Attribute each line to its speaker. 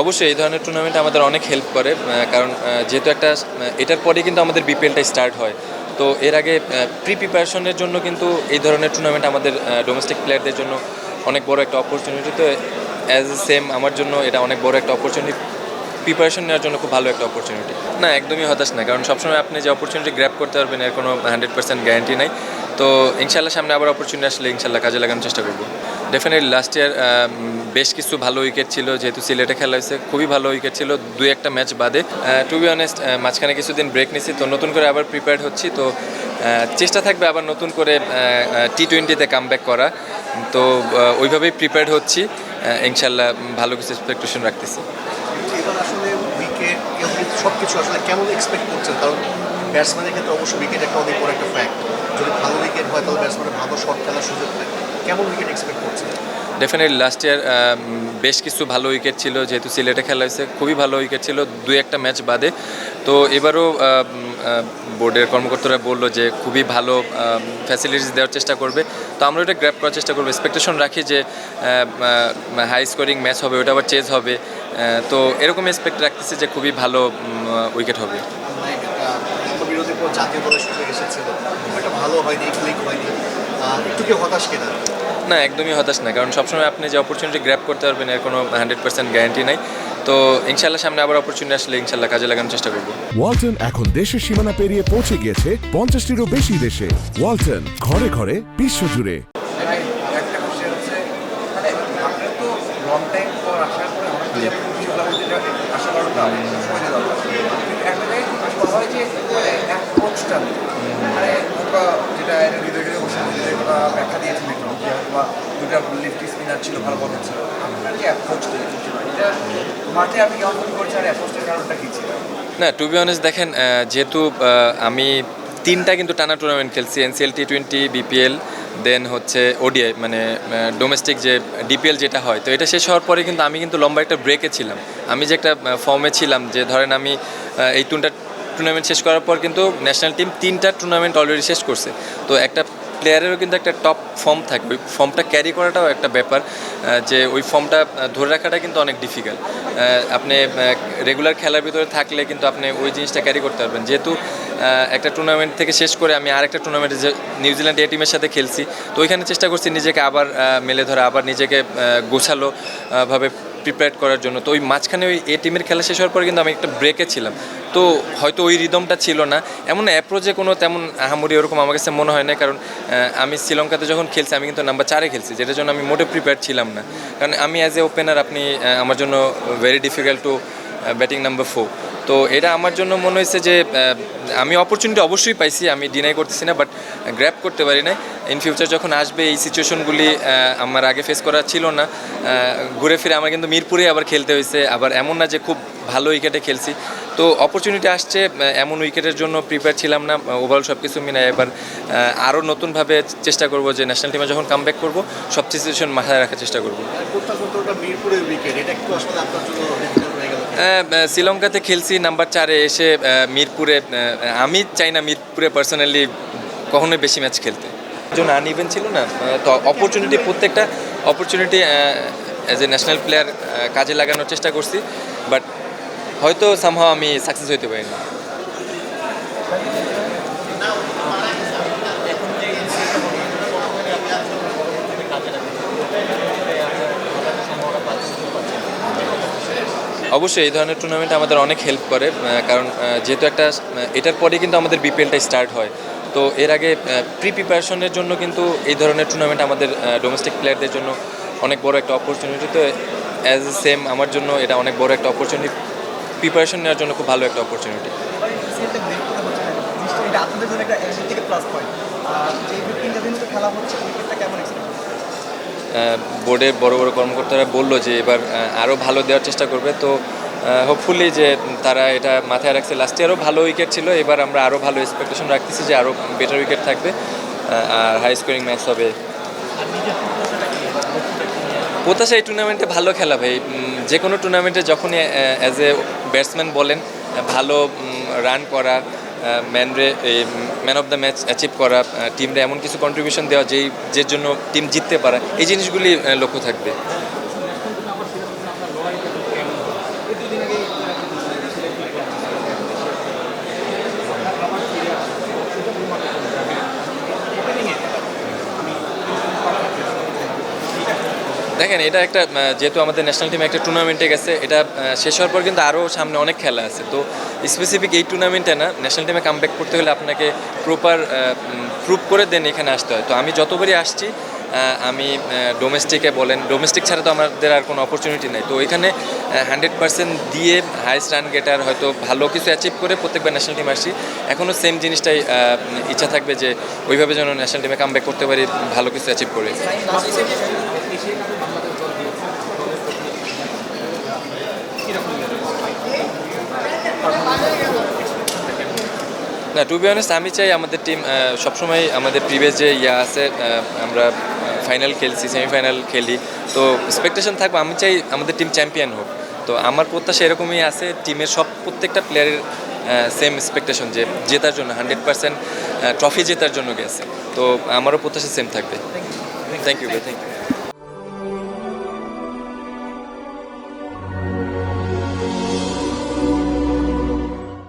Speaker 1: অবশ্যই এই ধরনের টুর্নামেন্ট আমাদের অনেক হেল্প করে কারণ যেহেতু একটা এটার পরে কিন্তু আমাদের বিপিএলটা স্টার্ট হয়। তো এর আগে প্রি প্রিপারেশনের জন্য কিন্তু এই ধরনের টুর্নামেন্ট আমাদের ডোমেস্টিক প্লেয়ারদের জন্য অনেক বড় একটা অপরচুনিটি তো অ্যাজ সেম আমার জন্য এটা অনেক বড় একটা অপরচুনিটি প্রিপারেশন নেওয়ার জন্য খুব ভালো একটা অপরচুনিটি না, একদমই হতাশ না, কারণ সবসময় আপনি যে অপরচুনিটি গ্র্যাপ করতে পারবেন, এর কোনো হান্ড্রেড পার্সেন্ট গ্যারান্টি নাই। তো ইনশাল্লাহ সামনে আবার অপরচুনিটি আসলে ইনশাল্লাহ কাজে লাগানোর চেষ্টা করব। ডেফিনেটলি লাস্ট ইয়ার বেশ কিছু ভালো উইকেট ছিল, যেহেতু সিলেটে খেলা হয়েছে, খুবই ভালো উইকেট ছিল, দুই একটা ম্যাচ বাদে। টু বি অনেস্ট মাঝখানে কিছুদিন ব্রেক নিছি, তো নতুন করে আবার প্রিপেয়ার্ড হচ্ছি, তো চেষ্টা থাকবে আবার নতুন করে টি টোয়েন্টিতে কাম করা। তো ওইভাবেই প্রিপেয়ার্ড হচ্ছি ইনশাল্লাহ ভালো কিছু এক্সপেকটেশন রাখতেছি।
Speaker 2: সব কিছু আসলে কেমন এক্সপেক্ট অবশ্যই উইকেট একটা ফ্যাক্ট যদি ভালো উইকেট হয় ভালো খেলার সুযোগ কেমন wicket expect
Speaker 1: definitely last year বেশ কিছু ভালো উইকেট ছিল, যেহেতু সিলেটে খেলা হয়েছে, খুবই ভালো উইকেট ছিল, দুই একটা ম্যাচ বাদে। তো এবারও বোর্ডের কর্মকর্তারা বলল যে খুবই ভালো ফ্যাসিলিটিস দেওয়ার চেষ্টা করবে। তো আমরা ওটা গ্র্যাপ করার চেষ্টা করব। এক্সপেকটেশন রাখি যে হাই স্কোরিং ম্যাচ হবে, ওটা আবার চেজ হবে। তো এরকম এক্সপেক্ট রাখতেছি যে খুবই ভালো উইকেট হবে।
Speaker 2: জাতীয় দলের এসেছিল। ভালো হয়নি ক্লিক হয়নি। একটু কি হতাশ কিনা?
Speaker 1: না একদমই হতাশ না কারণ সবসময় আপনি যে অপরচুনিটি গ্র্যাপ করতে পারবেন এর কোনো হান্ড্রেড পার্সেন্ট গ্যারান্টি নাই। তো ইনশাল্লাহ সামনে আবার অপরচুনিটি আসলে ইনশাল্লাহ কাজে লাগানোর চেষ্টা করব।
Speaker 3: ওয়ালটন এখন দেশের সীমানা পেরিয়ে পৌঁছে গিয়েছে পঞ্চাশটিরও বেশি দেশে। ওয়ালটন ঘরে ঘরে বিশ্বজুড়ে।
Speaker 4: ভাই, একটা বিষয় হচ্ছে মানে হয় যে মানে যেটা ব্যাখ্যা দিয়েছেন দুটা স্পিনার ছিল ভালো আপনার এটা মাঠে আপনি কেমন মনে করছেন আর কারণটা কী ছিল
Speaker 1: না টু বি অনেস্ট দেখেন যেহেতু আমি তিনটা কিন্তু টানা টুর্নামেন্ট খেলছি NCL T twenty BPL then হচ্ছে ওডিআই মানে ডোমেস্টিক যে ডিপিএল যেটা হয়, তো এটা শেষ হওয়ার পরে কিন্তু আমি কিন্তু লম্বা একটা ব্রেকে ছিলাম। আমি যে একটা ফর্মে ছিলাম যে, ধরেন আমি এই তিনটা টুর্নামেন্ট শেষ করার পর কিন্তু ন্যাশনাল টিম তিনটা টুর্নামেন্ট অলরেডি শেষ করছে। তো একটা প্লেয়ারেরও কিন্তু একটা টপ ফর্ম থাকে ওই ফর্মটা ক্যারি করাটাও একটা ব্যাপার যে ওই ফর্মটা ধরে রাখাটা কিন্তু অনেক ডিফিকাল্ট আপনি রেগুলার খেলার ভিতরে থাকলে কিন্তু আপনি ওই জিনিসটা ক্যারি করতে পারবেন। যেহেতু একটা টুর্নামেন্ট থেকে শেষ করে আমি আরেকটা টুর্নামেন্টে যে নিউজিল্যান্ড এ টিমের সাথে খেলছি, তো ওইখানে চেষ্টা করছি নিজেকে আবার মেলে ধরা, আবার নিজেকে গোছালো ভাবে প্রিপেয়ার করার জন্য। তো ওই মাঝখানে ওই এ টিমের খেলা শেষ হওয়ার পরে কিন্তু আমি একটা ব্রেকে ছিলাম। তো হয়তো ওই রিদমটা ছিল না। এমন অ্যাপ্রোচে কোনো তেমন আহামরি ওরকম আমার কাছে মনে হয় না কারণ আমি শ্রীলঙ্কাতে যখন খেলছি, আমি কিন্তু নাম্বার চারে খেলছি, যেটার জন্য আমি মোটে প্রিপেয়ার ছিলাম না। কারণ আমি অ্যাজ এ ওপেনার আপনি আমার জন্য very difficult to batting number four তো এটা আমার জন্য মনে হয়েছে যে আমি অপরচুনিটি অবশ্যই পাইছি, আমি ডিনাই করতেছি না বাট গ্র্যাপ করতে পারি না ইন ফিউচার যখন আসবে এই সিচুয়েশনগুলি আমার আগে ফেস করা ছিল না। ঘুরে ফিরে আমার কিন্তু মিরপুরে আবার খেলতে হয়েছে, আবার এমন না যে খুব ভালো উইকেটে খেলছি। তো অপরচুনিটি আসছে এমন উইকেটের জন্য প্রিপেয়ার ছিলাম না ওভারঅল সব কিছু মিলায় এবার আরও নতুনভাবে চেষ্টা করব যে ন্যাশনাল টিমে যখন কাম ব্যাক করব, সব সিচুয়েশন মাথায় রাখার চেষ্টা করব।
Speaker 2: মিরপুরের উইকেট এটা একটু
Speaker 1: শ্রীলঙ্কাতে খেলছি নাম্বার চারে এসে মিরপুরে আমি চাই না মিরপুরে পার্সোনালি কখনোই বেশি ম্যাচ খেলতে। জন্য আনইভেন ছিল না তো অপরচুনিটি প্রত্যেকটা opportunity as a national player কাজে লাগানোর চেষ্টা করছি বাট হয়তো সামহাও আমি সাকসেস হইতে পারিনি। অবশ্যই, এই ধরনের টুর্নামেন্ট আমাদের অনেক হেল্প করে কারণ যেহেতু একটা এটার পরে কিন্তু আমাদের বিপিএলটা স্টার্ট হয়। তো এর আগে প্রি প্রিপারেশনের জন্য কিন্তু এই ধরনের টুর্নামেন্ট আমাদের ডোমেস্টিক প্লেয়ারদের জন্য অনেক বড় একটা অপরচুনিটি তো অ্যাজ সেম আমার জন্য এটা অনেক বড় একটা অপরচুনিটি প্রিপারেশন নেওয়ার জন্য খুব ভালো একটা অপরচুনিটি
Speaker 5: খেলা হচ্ছে
Speaker 1: বোর্ডের বড় বড় কর্মকর্তারা বলল যে এবার আরও ভালো দেওয়ার চেষ্টা করবে। তো হোপফুলি যে তারা এটা মাথায় রাখছে লাস্ট ইয়ারও ভালো উইকেট ছিল, এবার আমরা আরও ভালো এক্সপেকটেশন রাখতেছি যে আরও বেটার উইকেট থাকবে আর হাই স্কোরিং ম্যাচ হবে। প্রত্যাশা এই টুর্নামেন্টে ভালো খেলা ভাই। যে কোনো টুর্নামেন্টে যখনই অ্যাজ এ ব্যাটসম্যান বলেন, ভালো রান করা ম্যানরে man of the match achieve করা টিমরা এমন কিছু কন্ট্রিবিউশন দেওয়া যেই যে জন্য টিম জিততে পারা, এই জিনিসগুলি লক্ষ্য থাকবে। দেখেন, এটা একটা যেহেতু আমাদের ন্যাশনাল টিম একটা টুর্নামেন্টে গেছে, এটা শেষ হওয়ার পর কিন্তু আরও সামনে অনেক খেলা আছে। তো স্পেসিফিক এই টুর্নামেন্টে না ন্যাশনাল টিমে কাম করতে হলে আপনাকে প্রপার প্রুভ করে দেন এখানে আসতে হয়। তো আমি যতবারই আসছি আমি ডোমেস্টিকে বলেন ডোমেস্টিক ছাড়া তো আমাদের আর কোনো অপরচুনিটি নেই। তো এখানে হান্ড্রেড পার্সেন্ট দিয়ে হাইস্ট রান গেটার হয়তো ভালো কিছু অ্যাচিভ করে প্রত্যেকবার ন্যাশনাল টিম আসছি। এখনও সেম জিনিসটাই ইচ্ছা থাকবে যে ওইভাবে যেন ন্যাশনাল টিমে কাম করতে পারি, ভালো কিছু অ্যাচিভ করে। না টু বি অনেস্ট আমি চাই আমাদের টিম সবসময় আমাদের প্রিভিয়াস যে ইয়া আছে আমরা ফাইনাল খেলছি সেমিফাইনাল খেলি। তো এক্সপেকটেশন থাকবে আমি চাই আমাদের টিম চ্যাম্পিয়ন হোক। তো আমার প্রত্যাশা এরকমই আছে টিমের সব প্রত্যেকটা প্লেয়ারের সেম এক্সপেকটেশন যে জেতার জন্য হান্ড্রেড পার্সেন্ট ট্রফি জেতার জন্য গেছে। তো আমারও প্রত্যাশা সেম থাকবে। Thank you thank you